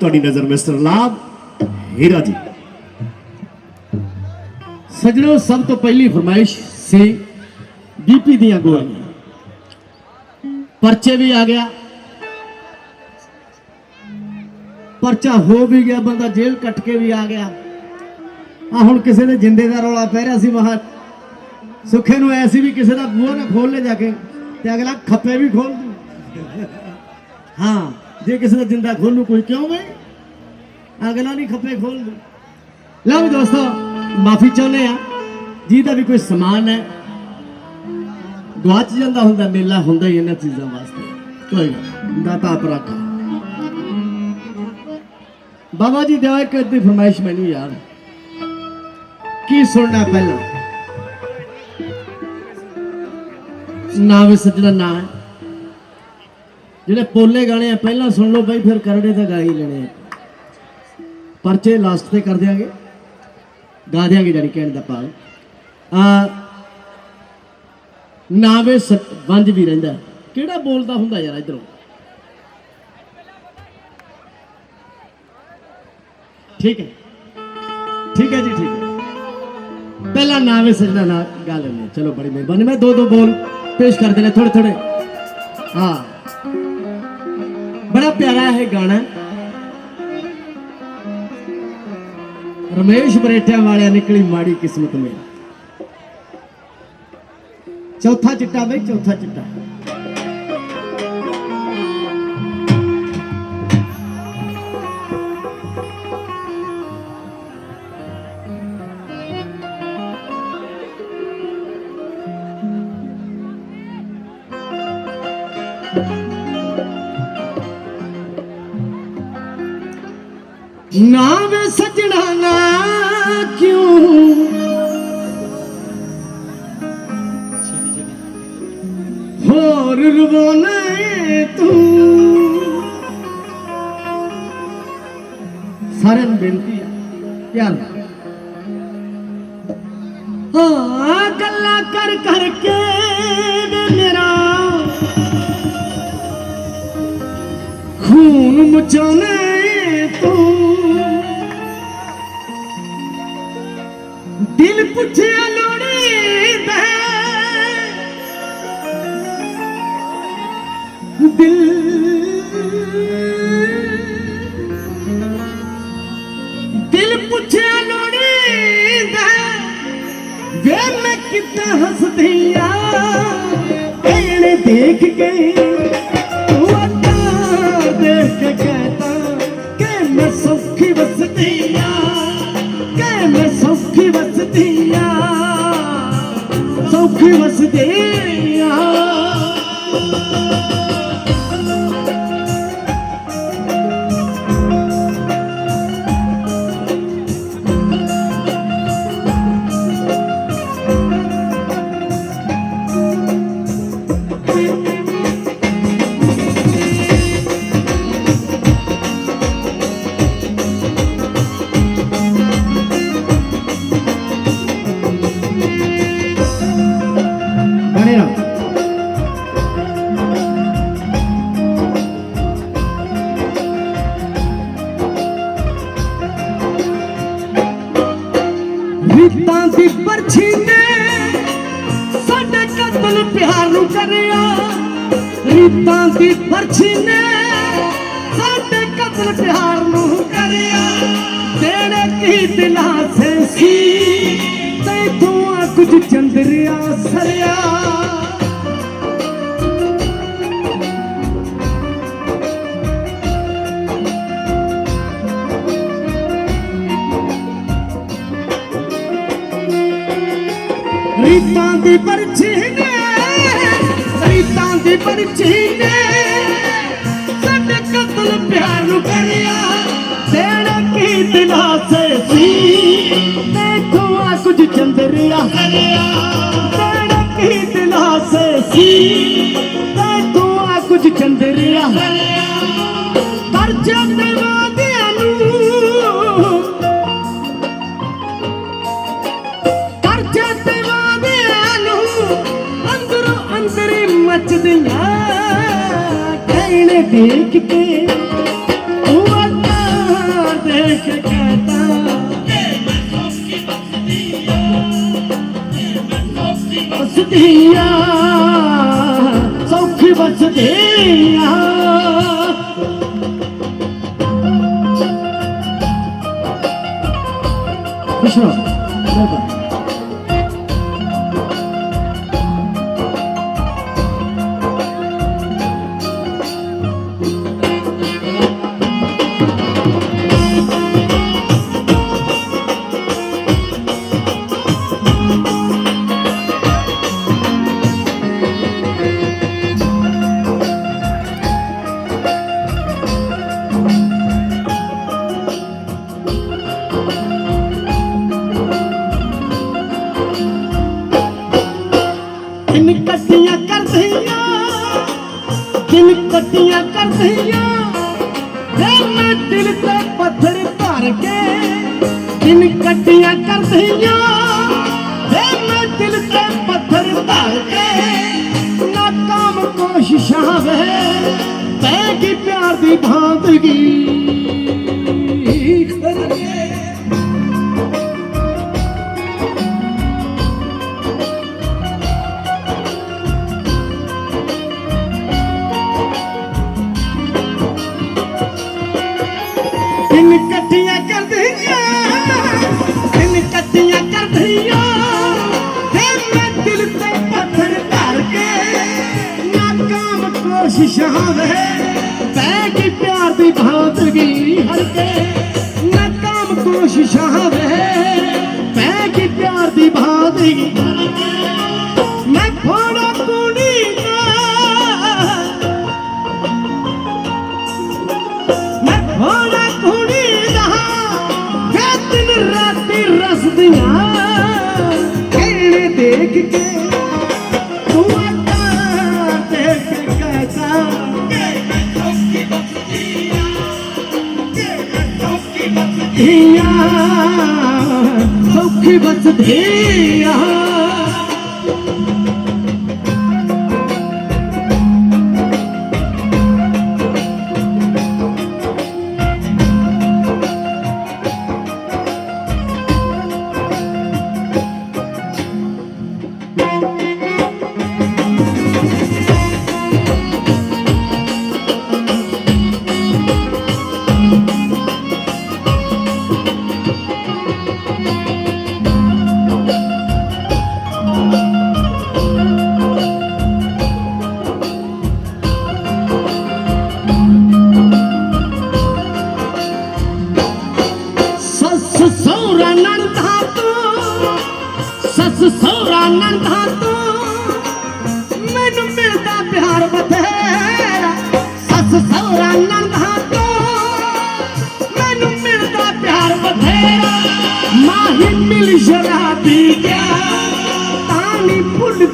ਤੁਹਾਡੀ ਨਜ਼ਰ ਮਿਸਟਰ ਲਾਭ ਹੀਰਾ ਜੀ। ਸਜਣੋ, ਸਭ ਤੋਂ ਪਹਿਲੀ ਫਰਮਾਇਸ਼ ਸੀ ਡੀਪੀ ਦੀਆਂ ਗਵਾਹੀਆਂ। ਪਰਚੇ ਵੀ ਆ ਗਿਆ। ਪਰਚਾ ਹੋ ਵੀ ਗਿਆ, ਬੰਦਾ ਜੇਲ੍ਹ ਕੱਟ ਕੇ ਵੀ ਆ ਗਿਆ। ਆ ਹੁਣ ਕਿਸੇ ਦੇ ਜਿੰਦੇ ਦਾ ਰੌਲਾ ਪੈ ਰਿਹਾ ਸੀ ਮਹਾ। ਸੁੱਖੇ ਨੂੰ ਐਸੀ ਵੀ ਕਿਸੇ ਦਾ ਬੂਹਾ ਨਾ ਖੋਲ ਲੈ ਜਾ ਕੇ ਤੇ ਅਗਲਾ ਖੱਪੇ ਵੀ ਖੋਲ ਹਾਂ। ਜੇ ਕਿਸੇ ਦਾ ਜਿੰਦਾ ਖੋਲੂ, ਕੋਈ ਕਿਉਂ ਬਈ? ਅਗਲਾ ਨਹੀਂ ਖੱਪੇ ਖੋਲ। ਲਓ ਵੀ ਦੋਸਤੋ, ਮਾਫੀ ਚਾਹੁੰਦੇ ਆ ਜਿਹਦਾ ਵੀ ਕੋਈ ਸਮਾਨ ਹੈ ਗਵਾਚ ਜਾਂਦਾ ਹੁੰਦਾ, ਮੇਲਾ ਹੁੰਦਾ ਹੀ ਇਹਨਾਂ ਚੀਜ਼ਾਂ ਵਾਸਤੇ। ਕੋਈ ਨਾ, ਦਾਤਾ ਆਪ ਬਾਬਾ ਜੀ, ਦਿਆ ਇੱਕ ਅੱਧੀ ਫਰਮਾਇਸ਼ ਮੈਨੂੰ ਯਾਰ ਕੀ ਸੁਣਨਾ ਪਹਿਲਾਂ? ਨਾ ਵੀ ਸੱਜਣਾ ਨਾ ਜਿਹੜੇ ਪੋਲੇ ਗਾਣੇ ਆ, ਪਹਿਲਾਂ ਸੁਣ ਲਓ ਬਾਈ, ਫਿਰ ਕਰੜੇ ਤਾਂ ਗਾ ਹੀ ਲੈਣੇ ਆ। ਪਰਚੇ ਲਾਸਟ ਤੇ ਕਰ ਦਿਆਂਗੇ। ਗਾ ਦਿਆਂਗੇ ਜਾਨੀ ਕਹਿਣ ਦਾ ਭਾਵ। ਆ, ਨਾਵੇ ਵੰਜ ਵੀ ਰਹਿੰਦਾ। ਕਿਹੜਾ ਬੋਲਦਾ ਹੁੰਦਾ ਯਾਰ ਇਧਰੋਂ? ਠੀਕ ਹੈ। ਠੀਕ ਹੈ ਜੀ, ਠੀਕ ਹੈ। ਪਹਿਲਾ ਨਾਵੇ ਸਜਣਾ ਨਾ ਗਾ ਲੈਂਦੇ ਹਾਂ। ਚਲੋ ਬੜੀ ਮਿਹਰਬਾਨੀ। ਮੈਂ ਦੋ ਦੋ ਬੋਲ ਪੇਸ਼ ਕਰ ਦੇਣੇ ਥੋੜੇ ਥੋੜੇ ਹਾਂ। ਬੜਾ ਪਿਆਰਾ ਇਹ ਗਾਣਾ। ਰਮੇਸ਼ ਬਰੇਟਿਆਂ ਵਾਲਿਆਂ ਨਿਕਲੀ ਮਾੜੀ ਕਿਸਮਤ ਮੇਰੀ ਚੌਥਾ ਚਿੱਟਾ ਬਈ, ਚੌਥਾ ਚਿੱਟਾ। ਨਾ ਵੇ ਸਜਣਾ ਨਾ ਕਿਉਂ? ਹੋਰ ਰਵਾਨੇ ਤੂੰ। ਸਾਰਿਆਂ ਨੂੰ ਬੇਨਤੀ ਹੈ ਧਿਆਨ ਹਾਂ, ਗੱਲਾਂ ਕਰ ਕਰਕੇ ਵੇ ਮੇਰਾ ਖੂਨ ਮਚਾਉਣੇ। ਪੁੱਛਿਆ ਲੋੜੀ ਵੇ ਮੈਂ ਕਿੱਦਾਂ ਹੱਸਦੀ ਆ। ਇਹਨੇ ਦੇਖ ਕੇ ਤੂੰ ਅੱਡਾ ਦੇਖ ਕੇ ਕਹਤਾ ਕਿ ਮੈਂ ਸੌਖੀ ਵਸਦੀ ਆ, ਕਿ ਮੈਂ ਸੌਖੀ ਵਸਦੀ ਆ, ਸੌਖੀ ਵਸਦੀ ਆ। ਰੀਤਾਂ ਦੀ ਪਰਛੀ ਨੇ ਸਾਡੇ ਕਤਲ ਪਿਆਰ ਨੂੰ ਕਰਿਆ। ਜਿਹੜੇ ਕੀ ਦਿਲਾਂ ਸੀ ਤੈਥੋਂ ਆ ਕੁਝ ਚੰਦਰਿਆ ਸਰਿਆ। ਰੀਤਾਂ ਦੀ ਪਰਛੀ ਨੇ ਨੇ ਸਾਡੇ ਕਤਲ ਪਿਆਰ ਨੂੰ ਕਰਿਆ। ਤੇਰਾ ਕੀ ਦਿਲਾਂ ਸੇ? ਸੀ ਦੇਖੋ ਆ ਕੁਝ ਚੰਦਰਿਆ। ਤੇਰਾ ਕੀ ਦਿਲਾਂ ਸੇ ਸੀ? Mmm. ਕੱਟੀਆਂ ਕਰਦੀਆਂ ਦਿਨ ਕੱਟੀਆਂ ਕਰਦੀਆਂ। ਫਿਰ ਮੈਂ ਦਿਲ ਤੇ ਪੱਥਰ ਧਰ ਕੇ ਨਾਕਾਮ ਕੋਸ਼ਿਸ਼ਾਂ ਵੇ ਬਹਿ ਕੇ ਪਿਆਰ ਦੀ ਭਾਂਤਗੀ ਹਰ ਕੇ ਨਾਕਾਮ ਕੋਸ਼ਿਸ਼ਾਂ ਵੇ ਬਹਿ ਕੇ ਪਿਆਰ ਦੀ ਭਾਂਤਗੀ पार्थिवच ध्येय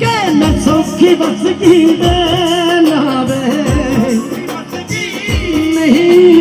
ਕੇ ਮੈਂ ਸੌਖੀ ਬਸ ਕੀ ਦੇ ਨਾ ਵੇ ਨਹੀਂ।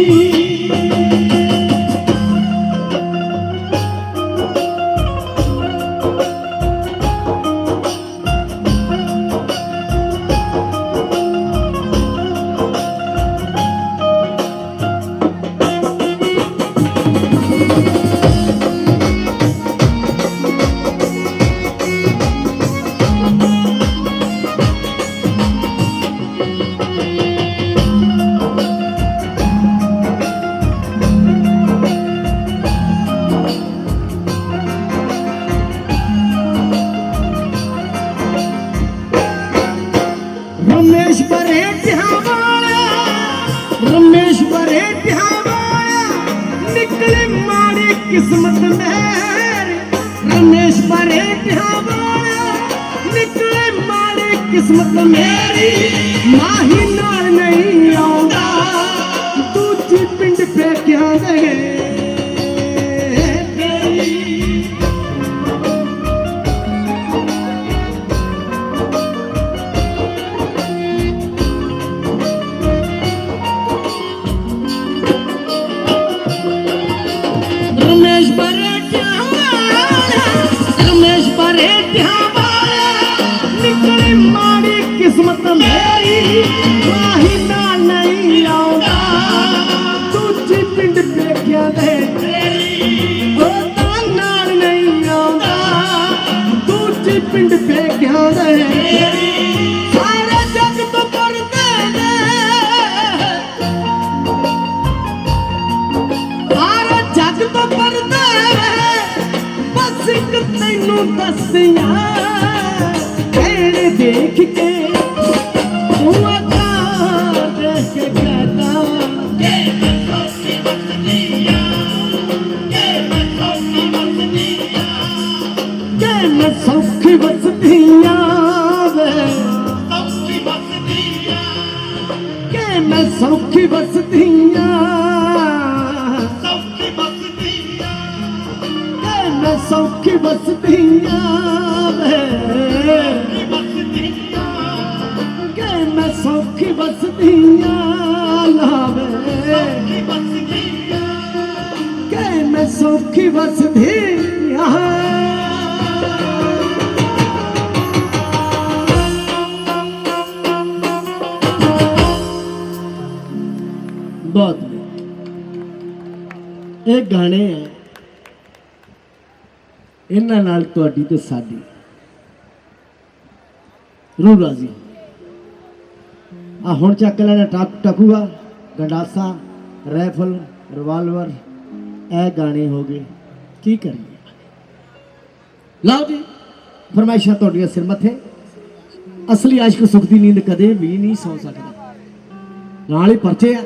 ਕਿਸਮਤ ਮੇਰੀ ਰਮੇਸ਼ ਪਰੇ ਵਾਲਿਆ ਨਿਕਲੇ ਮਾੜੀ ਕਿਸਮਤ ਮੇਰੀ ਮਾਹੀ ਤੈਨੂੰ ਦੱਸਿਆ ਦੇਖ ਕੇ ਬਹੁਤ ਵਧੀਆ। ਇਹ ਗਾਣੇ ਆ। ਇਹਨਾਂ ਨਾਲ ਤੁਹਾਡੀ ਤੇ ਸਾਡੀ। ਰੂਹ ਰਾਜ਼ੀ। ਆ ਹੁਣ ਚੱਕ ਲੈਣਾ ਟਕ ਟਕੂਆ, ਗੰਡਾਸਾ ਰਾਈਫਲ ਰਿਵਾਲਵਰ। ਇਹ ਗਾਣੇ ਹੋ ਗਏ। ਕੀ ਕਰੀਏ? ਲਓ ਜੀ, ਫਰਮਾਇਸ਼ਾਂ ਤੁਹਾਡੀਆਂ ਸਿਰ ਮੱਥੇ। ਅਸਲੀ ਆਸ਼ਕ ਸੁਖ ਦੀ ਨੀਂਦ ਕਦੇ ਵੀ ਨਹੀਂ ਸੌ ਸਕਦਾ। ਨਾਲ ਹੀ ਪਰਚੇ ਆ।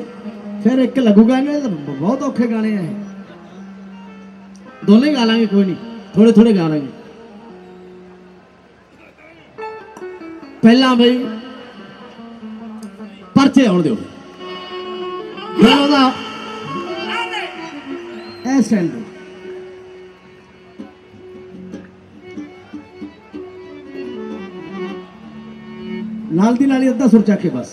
ਫਿਰ ਇੱਕ ਲੱਗੂਗਾ ਇਹਨਾਂ ਦੇ ਤਾਂ ਬਹੁਤ ਔਖੇ ਗਾਣੇ ਆ ਇਹ। ਦੋਨੇ ਗਾ ਲਾਂਗੇ, ਕੋਈ ਨਹੀਂ। ਥੋੜੇ ਥੋੜੇ ਗਾ ਲਾਂਗੇ। ਪਹਿਲਾਂ ਬਈ ਪਰਚੇ ਆਉਣ ਦਿਓ। ਫਿਰ ਉਹਦਾ ਐ ਸਟੈਂਡ ਨਾਲ ਦੀ ਨਾਲ ਹੀ ਅੱਧਾ ਸੁਰ ਚੱਕ ਕੇ ਬਸ।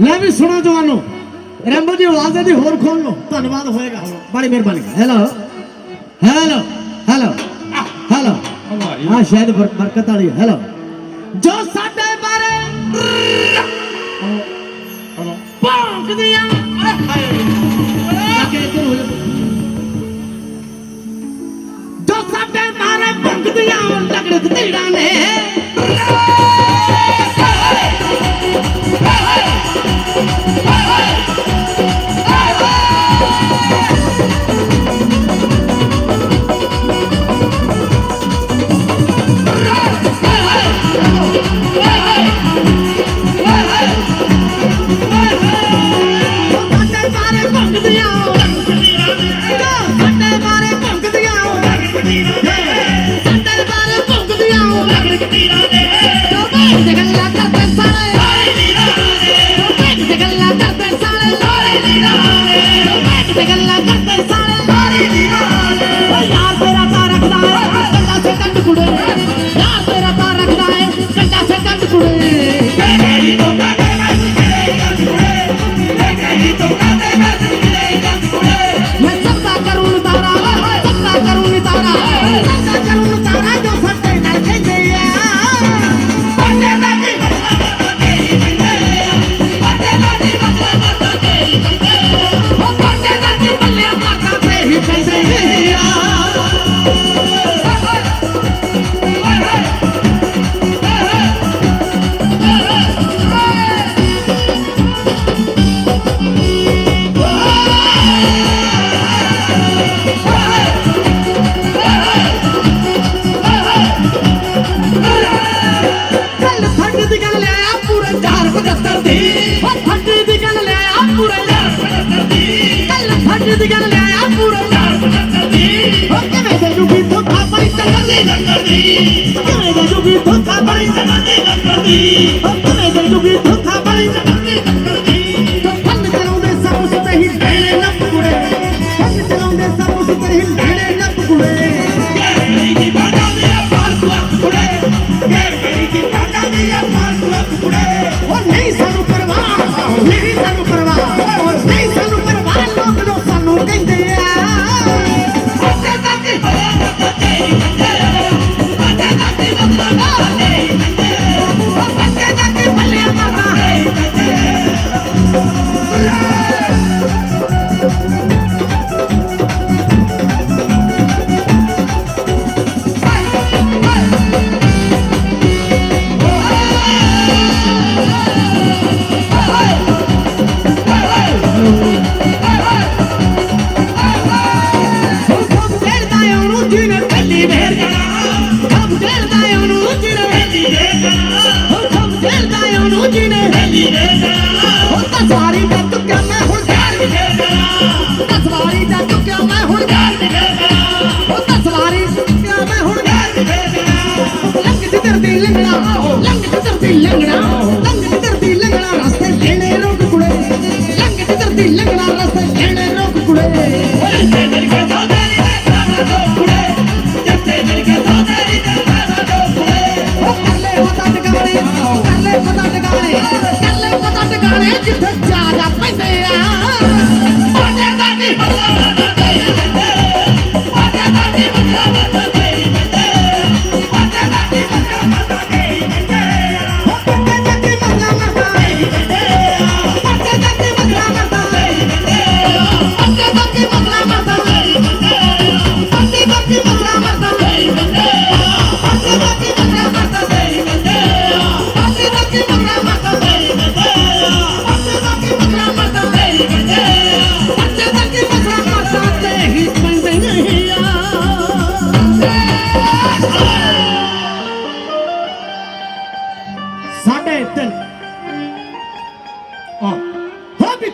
ਲੈ ਵੀ ਸੁਣੋ ਜਵਾਨੋ ਰੈਂਬੋ ਦੀ ਆਵਾਜ਼ ਦੀ ਹੋਰ ਖੋਲ ਲਓ। ਧੰਨਵਾਦ ਹੋਏਗਾ। ਬੜੀ ਮਿਹਰਬਾਨੀ। ਹੈਲੋ ਹੈਲੋ ਹੈਲੋ ਹੈਲੋ ਹਾਂ ਸ਼ਾਇਦ ਬਰ- ਬਰਕਤ ਵਾਲੀ ਹੈਲੋ ਜੋ ਸਾਡੇ ਬਾਰੇ ਭੌਂਕਦੀਆਂ ਜਾ। ਸਾਡੇ ਬਾਰੇ ਭੌਂਕਦੀਆਂ ਲਗੜਕ ਤੀੜਾਂ ਨੇ।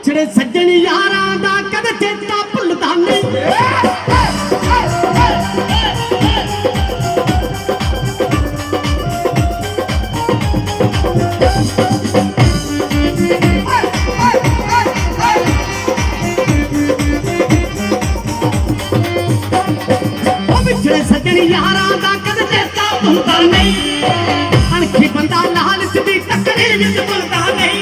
ਜਿਹੜੇ ਸੱਜਣ ਯਾਰਾਂ ਦਾ ਕਦੇ ਚੇਤਾ ਭੁੱਲਦਾ ਨਹੀਂ ਯਾਰਾਂ ਦਾ ਕਦੇ ਚੇਤਾ ਭੁੱਲਦਾ ਨਹੀਂ ਅਣਖੀ ਬੰਦਾ ਲਾਲ ਸਿੱਧੀ ਟੱਕਰੇ ਵਿੱਚ ਭੁੱਲਦਾ ਨਹੀਂ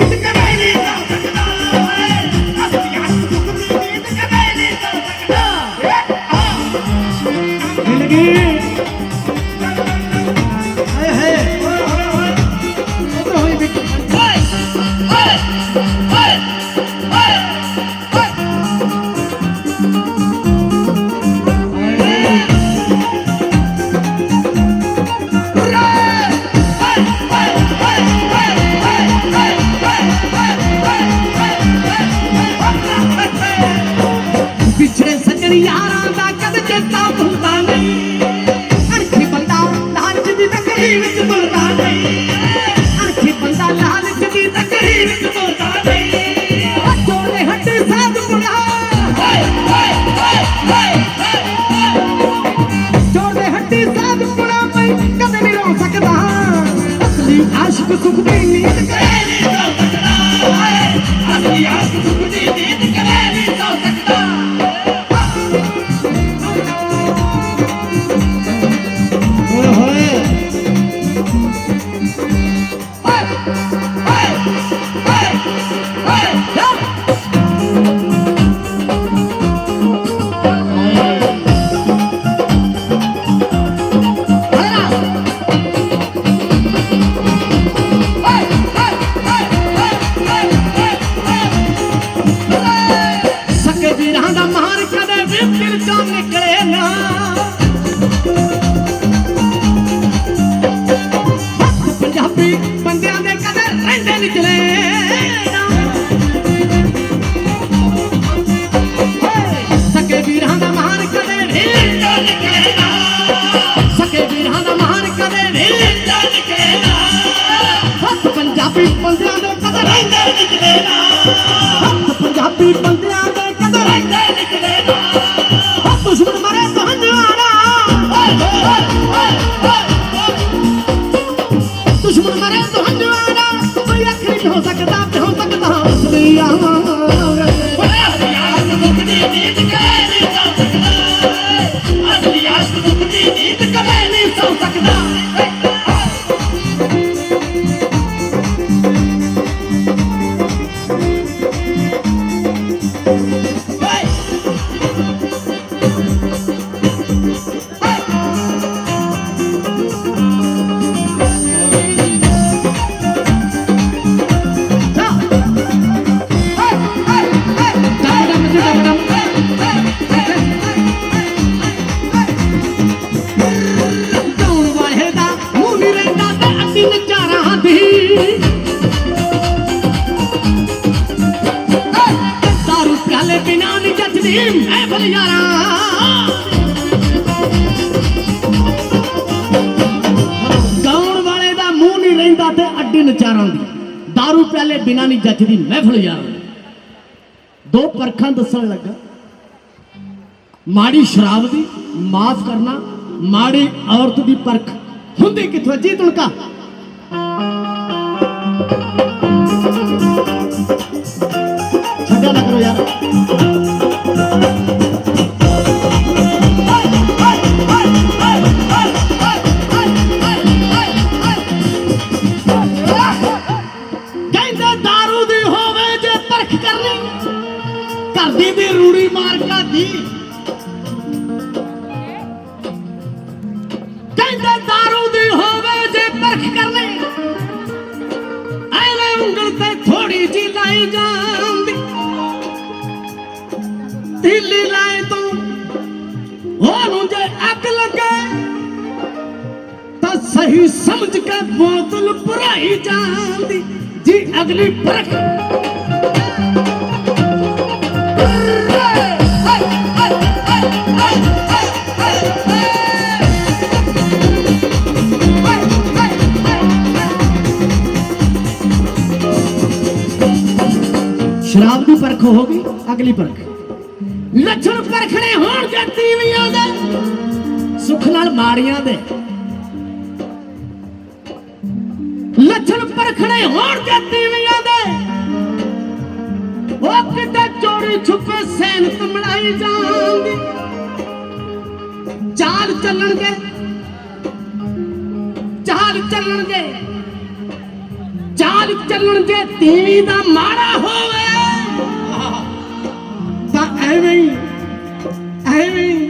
ਰਹਿੰਦੇ ਤੇ ਅੱਡੀ ਦੀ। ਦਾਰੂ ਪਿਆਲੇ ਬਿਨਾ ਨਹੀਂ ਜੱਜਦੀ ਮਹਿਫਲ ਯਾਰਾਂ। ਗਾਉਣ ਵਾਲੇ ਦਾ ਮੂੰਹ ਨਹੀਂ ਰਹਿੰਦਾ ਤੇ ਅੱਡੀ ਨਚਾਰਾਂ ਦੀ। ਦਾਰੂ ਪਿਆਲੇ ਬਿਨਾ ਨਹੀਂ ਜੱਜਦੀ ਮਹਿਫਲ ਯਾਰਾਂ। ਦੋ ਪਰਖਾਂ ਦੱਸਣ ਲੱਗਾ। ਮਾੜੀ ਸ਼ਰਾਬ ਦੀ ਮਾਫ ਕਰਨਾ, ਮਾੜੀ ਔਰਤ ਦੀ ਪਰਖ। ਹੁੰਦੀ ਕਿਥੋਂ ਜੀ ਤੁਣਕਾ Música ਸਹੀ ਸਮਝ ਕੇ ਬੋਤਲ ਭਰਾਈ ਜਾਂਦੀ। ਜੀ ਅਗਲੀ ਪਰਖ। ਸ਼ਰਾਬ ਦੀ ਪਰਖ ਹੋ ਗਈ, ਅਗਲੀ ਪਰਖ। ਲੱਛਣ ਪਰਖਣੇ ਹੋਣਗੇ ਤੀਵੀਆਂ ਦੇ, ਸੁੱਖ ਨਾਲ ਮਾੜੀਆਂ ਦੇ। ਪਰਖਣੇ ਹੋਣਗੇ ਤੀਵੀਆਂ ਦੇ। ਉਹ ਕਿਤੇ ਚੋਰੀ ਛੁਪੇ ਸੈਨਤ ਮੜਾਈ ਜਾਂਦੀ ਚਾਲ ਚੱਲਣਗੇ। ਚਾਲ ਚੱਲਣਗੇ। ਚਾਲ ਚੱਲਣਗੇ, ਤੀਵੀ ਦਾ ਮਾੜਾ ਹੋਵੇ। ਤਾਂ ਐਵੇਂ ਹੀ, ਐਵੇਂ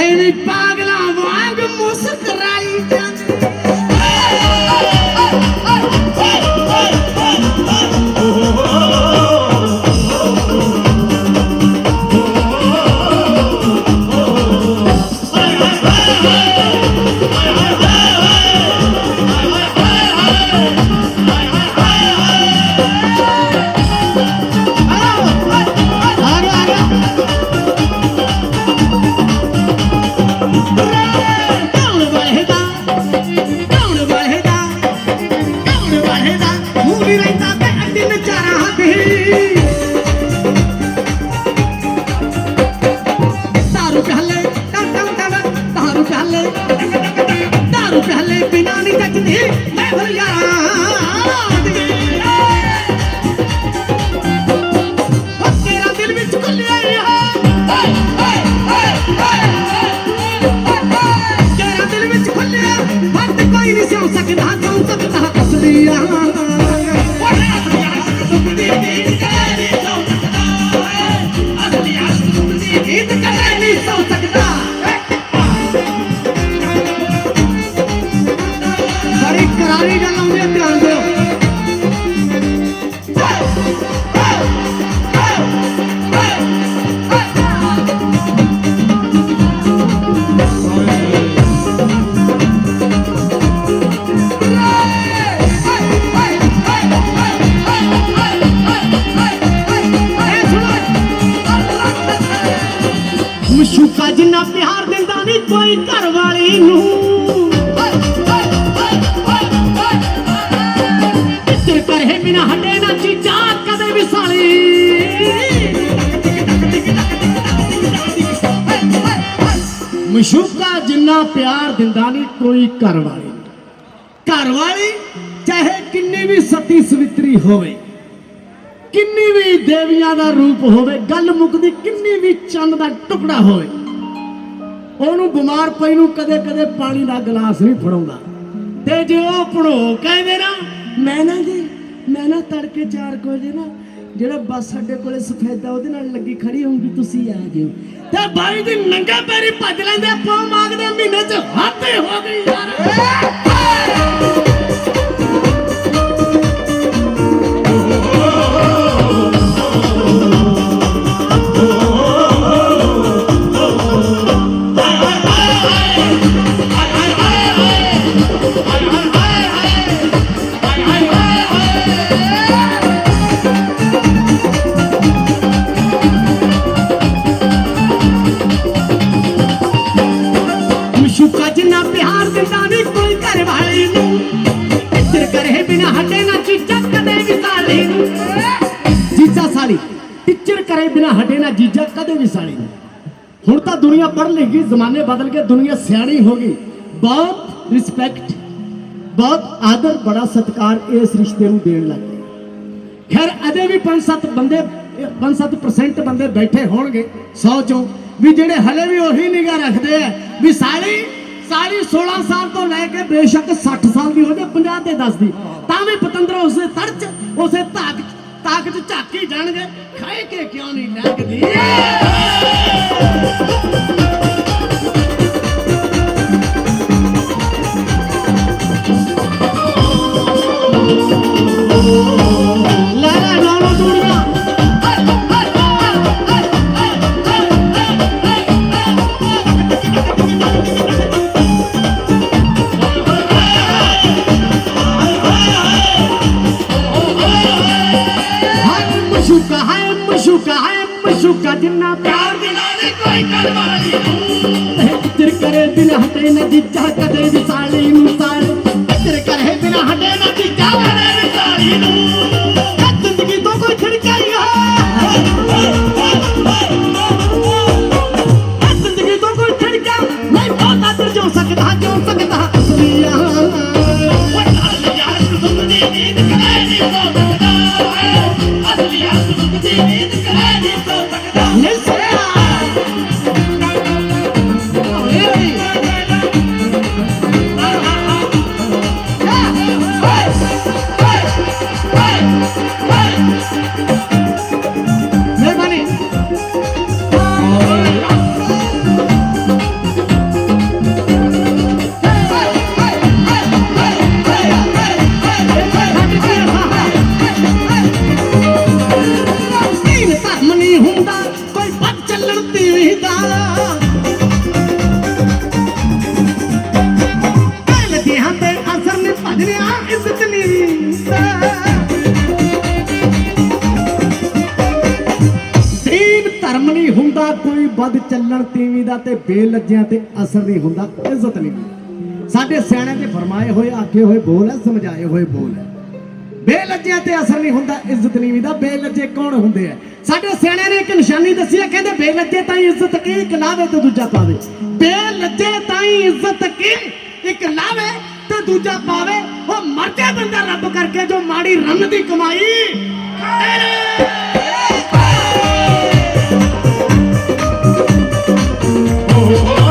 ਐਵੇਂ ਪਾਗਲਾਂ ਵਾਂਗ ਮੁਸਕਰਾਈ ਕੋਈ ਘਰ ਨੂੰ ਤੇ ਨਾ ਚੀਜ਼ਾਂ ਜਿੰਨਾ ਪਿਆਰ ਦਿੰਦਾ ਨਹੀਂ, ਕੋਈ ਘਰ ਵਾਲੀ ਘਰ ਵਾਲੀ ਚਾਹੇ ਕਿੰਨੀ ਵੀ ਸਤੀ ਸਵਿਤਰੀ ਹੋਵੇ, ਕਿੰਨੀ ਵੀ ਦੇਵੀਆਂ ਦਾ ਰੂਪ ਹੋਵੇ, ਗੱਲ ਮੁਕਦੀ ਕਿੰਨੀ ਵੀ ਚੰਦ ਦਾ ਟੁਕੜਾ ਹੋਵੇ ਉਹਨੂੰ ਬਿਮਾਰ ਪਈ ਨੂੰ ਕਦੇ ਕਦੇ ਪਾਣੀ ਦਾ ਗਲਾਸ ਨਹੀਂ ਫੜਾਉਂਦਾ। ਤੇ ਜੇ ਉਹ ਭੜੋ ਕਹਿੰਦੇ ਨਾ, ਮੈਂ ਨਾ ਜੀ, ਮੈਂ ਨਾ ਤੜਕੇ 4 ਵਜੇ ਨਾ ਜਿਹੜਾ ਬੱਸ ਸਾਡੇ ਕੋਲੇ ਸਫੈਦਾ ਉਹਦੇ ਨਾਲ ਲੱਗੀ ਖੜੀ ਹੋਊਗੀ ਤੁਸੀਂ ਆ ਜਿਓ। ਤੇ ਬਾਈ ਦੀ ਨੰਗਾ ਪੈਰੀ ਭੱਜ ਲੈਂਦੇ ਆਪਾਂ ਮੰਗਦੇ ਮਹੀਨੇ ਚ ਹੱਦ ਹੋ ਗਈ ਯਾਰ। ਜੀਜਾ ਕਦੇ ਵੀ ਸਾਲੀ ਹੁਣ ਤਾਂ ਦੁਨੀਆ ਪੜ੍ਹ ਲੇਗੀ ਜ਼ਮਾਨੇ ਬਦਲ ਗਏ, ਦੁਨੀਆ ਸਿਆਣੀ ਹੋ ਗਈ। ਬਹੁਤ ਰਿਸਪੈਕਟ ਬਹੁਤ ਆਦਰ, ਬੜਾ ਸਤਿਕਾਰ ਇਸ ਰਿਸ਼ਤੇ ਨੂੰ ਦੇਣ ਲੱਗ ਗਏ। ਖੈਰ, ਅਜੇ ਵੀ 5-7 ਬੰਦੇ 5-7% ਬੰਦੇ ਬੈਠੇ ਹੋਣਗੇ 100 ਚੋਂ। ਵੀ ਜਿਹੜੇ ਹਲੇ ਵੀ ਉਹੀ ਨਿਗਾਹ ਰੱਖਦੇ ਆ, ਵੀ ਸਾਲੀ ਸਾਲੀ 16 ਸਾਲ ਤੋਂ ਲੈ ਕੇ ਬੇਸ਼ੱਕ 60 ਸਾਲ ਦੀ ਹੋ ਜਾਏ 50 ਤੇ 10 ਦੀ। ਤਾਂ ਵੀ ਪਤੰਦਰ ਉਸੇ ਤਰਚ ਉਸੇ ਤਾਕ ਤਾਕਤ ਝਾਕੀ ਜਾਣਗੇ ਖਾਏ ਕੇ ਕਿਉਂ ਨਹੀਂ ਲੱਗਦੀ ਦਾ ਤੇ ਬੇਲੱਜਿਆਂ ਤੇ ਅਸਰ ਨਹੀਂ ਹੁੰਦਾ, ਇੱਜ਼ਤ ਨਹੀਂ ਸਾਡੇ ਸਿਆਣਿਆਂ ਦੇ ਫਰਮਾਏ ਹੋਏ, ਆਖੇ ਹੋਏ ਬੋਲ ਹੈ, ਸਮਝਾਏ ਹੋਏ ਬੋਲ ਹੈ। ਬੇਲੱਜਿਆਂ ਤੇ ਅਸਰ ਨਹੀਂ ਹੁੰਦਾ, ਇੱਜ਼ਤ ਨਹੀਂ ਹੁੰਦਾ ਬੇਲੱਜੇ ਕੌਣ ਹੁੰਦੇ ਆ? ਸਾਡੇ ਸਿਆਣਿਆਂ ਨੇ ਇੱਕ ਨਿਸ਼ਾਨੀ ਦੱਸੀ ਹੈ, ਕਹਿੰਦੇ ਬੇਲੱਜੇ ਤਾਂ ਹੀ ਇੱਜ਼ਤ ਕੀ ਇੱਕ ਲਾਵੇ ਤੇ ਦੂਜਾ ਪਾਵੇ। ਬੇਲੱਜੇ ਤਾਂ ਹੀ ਇੱਜ਼ਤ ਕੀ ਇੱਕ ਲਾਵੇ ਤੇ ਦੂਜਾ ਪਾਵੇ। ਉਹ ਮਰ ਬੰਦਾ ਰੱਬ ਕਰਕੇ ਜੋ ਮਾੜੀ ਰੰਨ ਦੀ ਕਮਾਈ Oh,